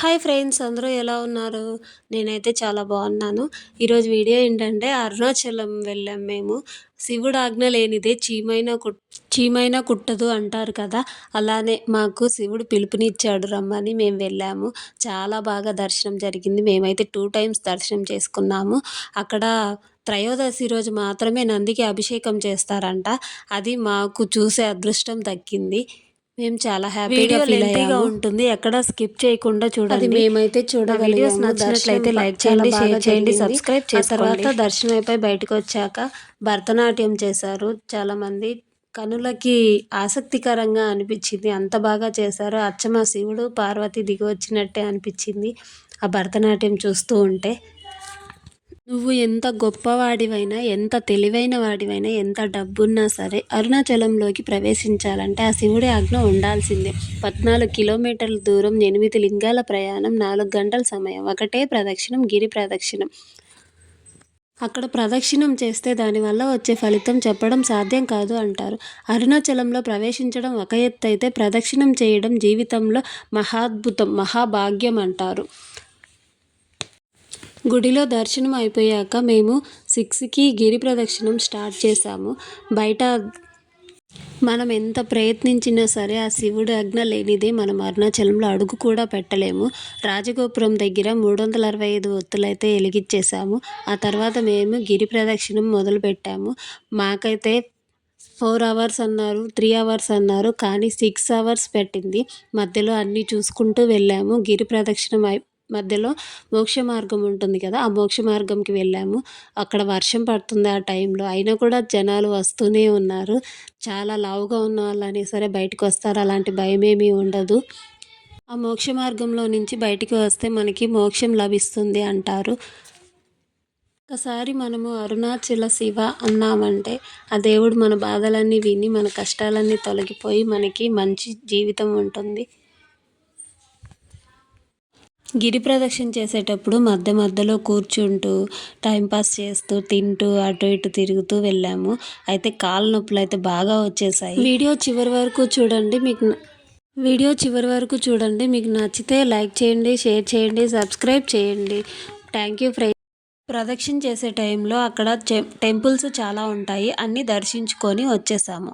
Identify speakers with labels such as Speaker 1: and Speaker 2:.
Speaker 1: Hi friends అందరూ ఎలా ఉన్నారు? నేనైతే చాలా బాగున్నాను. ఈరోజు వీడియో ఏంటంటే అరుణాచలం వెళ్ళాం మేము. శివుడు ఆజ్ఞ లేనిదే చీమైన కుట్ చీమైన కుట్టదు అంటారు కదా. అలానే మాకు శివుడు పిలుపునిచ్చాడు రమ్మని మేము వెళ్ళాము. చాలా బాగా దర్శనం జరిగింది. మేమైతే టూ టైమ్స్ దర్శనం చేసుకున్నాము. అక్కడ త్రయోదశి రోజు మాత్రమే నందికి అభిషేకం చేస్తారంట. అది మాకు చూసే అదృష్టం దక్కింది. మేము చాలా హ్యాపీగా ఫీల్ అయ్యాము. ఉంటుంది. ఎక్కడ స్కిప్ చేయకుండా చూడండి. మేమైతే చూడగలిగాము. నచ్చినట్లయితే లైక్ చేయండి షేర్ చేయండి సబ్స్క్రైబ్ చేసిన తర్వాత దర్శనం అయిపోయి బయటకు వచ్చాక భరతనాట్యం చేశారు. చాలామంది కనులకి ఆసక్తికరంగా అనిపించింది. అంత బాగా చేశారు. అచ్చమ శివుడు పార్వతి దిగి వచ్చినట్టే అనిపించింది. ఆ భరతనాట్యం చూస్తూ ఉంటే నువ్వు ఎంత గొప్పవాడివైనా ఎంత తెలివైన వాడివైనా ఎంత డబ్బున్నా సరే అరుణాచలంలోకి ప్రవేశించాలంటే ఆ శివుడి ఆజ్ఞ ఉండాల్సిందే. పద్నాలుగు కిలోమీటర్ల దూరం ఎనిమిది లింగాల ప్రయాణం నాలుగు గంటల సమయం ఒకటే ప్రదక్షిణం గిరి ప్రదక్షిణం. అక్కడ ప్రదక్షిణం చేస్తే దానివల్ల వచ్చే ఫలితం చెప్పడం సాధ్యం కాదు అంటారు. అరుణాచలంలో ప్రవేశించడం ఒక ఎత్తు అయితే ప్రదక్షిణం చేయడం జీవితంలో మహాద్భుతం మహాభాగ్యం అంటారు. గుడిలో దర్శనం అయిపోయాక మేము సిక్స్కి గిరి ప్రదక్షిణం స్టార్ట్ చేసాము బయట మనం ఎంత ప్రయత్నించినా సరే ఆ శివుడు అజ్ఞ లేనిదే మనం అరుణాచలంలో అడుగు కూడా పెట్టలేము. రాజగోపురం దగ్గర మూడు వందల అరవై ఐదు ఒత్తులైతే వెలిగించేసాము ఆ తర్వాత మేము గిరి ప్రదక్షిణం మొదలుపెట్టాము మాకైతే ఫోర్ అవర్స్ అన్నారు త్రీ అవర్స్ అన్నారు కానీ సిక్స్ అవర్స్ పెట్టింది. మధ్యలో అన్నీ చూసుకుంటూ వెళ్ళాము. గిరి ప్రదక్షిణం అయి మధ్యలో మోక్ష మార్గం ఉంటుంది కదా ఆ మోక్ష మార్గంకి వెళ్ళాము. అక్కడ వర్షం పడుతుంది ఆ టైంలో. అయినా కూడా జనాలు వస్తూనే ఉన్నారు. చాలా లావుగా ఉన్న వాళ్ళని సరే బయటకు వస్తారు. అలాంటి భయం ఏమీ ఉండదు. ఆ మోక్ష మార్గంలో నుంచి బయటికి వస్తే మనకి మోక్షం లభిస్తుంది అంటారు. ఒకసారి మనము అరుణాచల శివ అన్నామంటే ఆ దేవుడు మన బాధలన్నీ విని మన కష్టాలన్నీ తొలగిపోయి మనకి మంచి జీవితం ఉంటుంది. గిరి ప్రదక్షిణ చేసేటప్పుడు మధ్య మధ్యలో కూర్చుంటూ టైంపాస్ చేస్తూ తింటూ అటు ఇటు తిరుగుతూ వెళ్ళాము. అయితే కాళ్ళ నొప్పులు అయితే బాగా వచ్చేసాయి. వీడియో చివరి వరకు చూడండి మీకు వీడియో చివరి వరకు చూడండి మీకు నచ్చితే లైక్ చేయండి షేర్ చేయండి సబ్స్క్రైబ్ చేయండి. థ్యాంక్ యూ ఫ్రెండ్ ప్రదక్షిణ చేసే టైంలో అక్కడ టెంపుల్స్ చాలా ఉంటాయి. అన్నీ దర్శించుకొని వచ్చేసాము.